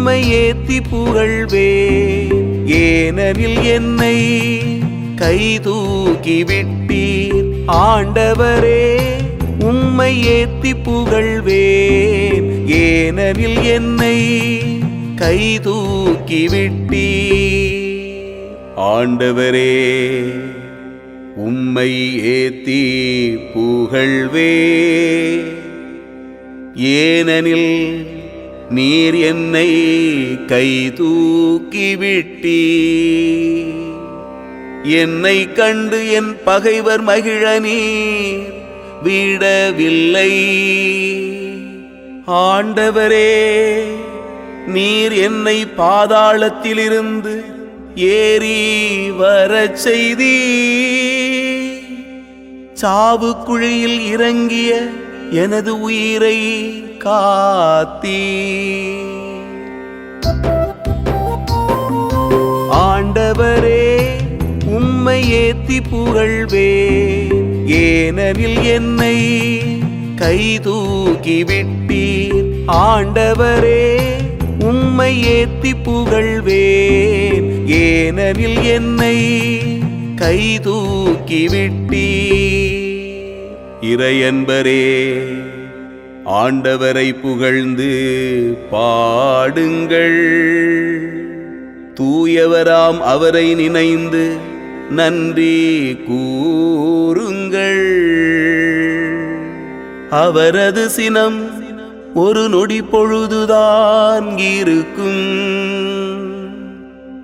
உம்மை ஏத்தி புகழ்வே. ஏனெனில் என்னை கை தூக்கி விட்டீர். ஆண்டவரே உம்மை ஏத்தி புகழ்வேன். ஏனெனில் என்னை கை தூக்கி விட்டீர். ஆண்டவரே உம்மை ஏத்தி புகழ்வே. ஏனெனில் நீர் என்னை கைதூக்கி விட்டீ. என்னை கண்டு என் பகைவர் மகிழ நீர் விடவில்லை. ஆண்டவரே நீர் என்னை பாதாளத்திலிருந்து ஏறி வரச் செய்தீ சாவு குழியில் இறங்கிய எனது உயிரை காத்தீ ஆண்டவரே உம்மை ஏத்தி புகழ்வே ஏனெனில் என்னை கைதூக்கி விட்டீர். ஆண்டவரே உம்மை ஏத்தி புகழ்வேன். ஏனெனில் என்னை கைதூக்கி விட்டீர். இறையன்பரே ஆண்டவரை புகழ்ந்து பாடுங்கள். தூயவராம் அவரை நினைந்து நன்றி கூறுங்கள். அவரது சினம் ஒரு நொடி பொழுதுதான் இருக்கும்.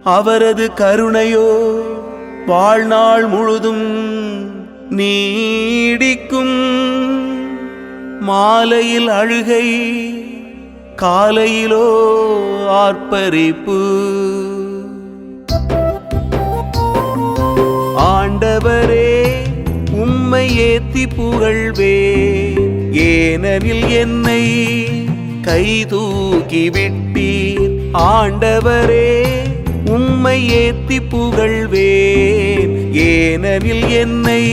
அவரது கருணையோ வாழ்நாள் முழுதும் நீடிக்கும். மாலையில் அழுகை காலையிலோ ஆர்ப்பரிப்பு. ஆண்டவரே உம்மை ஏத்தி புகழ்வே ஏனெனில் என்னை கை தூக்கி விட்டீர். ஆண்டவரே உம்மை ஏத்தி புகழ்வேன். ஏனெனில் என்னை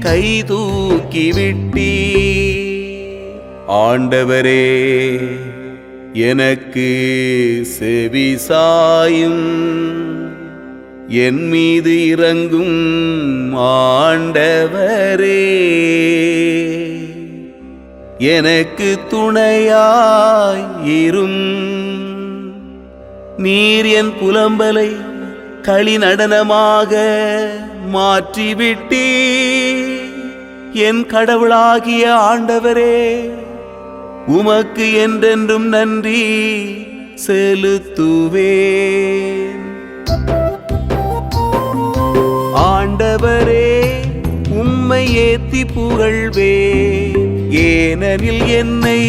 கை தூக்கி விட்டீர். ஆண்டவரே எனக்கு செவி சாயும். என் மீது இறங்கும் ஆண்டவரே எனக்கு துணையாயிரும் நீர் என் புலம்பலை களி நடனமாக மாற்றிவிட்டீ என் கடவுளாகிய ஆண்டவரே உமக்கு என்றென்றும் நன்றி செலுத்துவேன். ஆண்டவரே உம்மை ஏத்தி புகழ்வே ஏனெனில் என்னை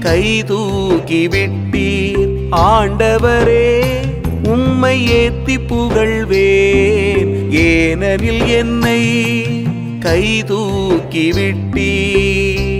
கைதூக்கி விட்டீர். ஆண்டவரே உம்மை ஏத்தி புகழ்வேன். ஏனெனில் என்னை கைதூக்கி விட்டீர்.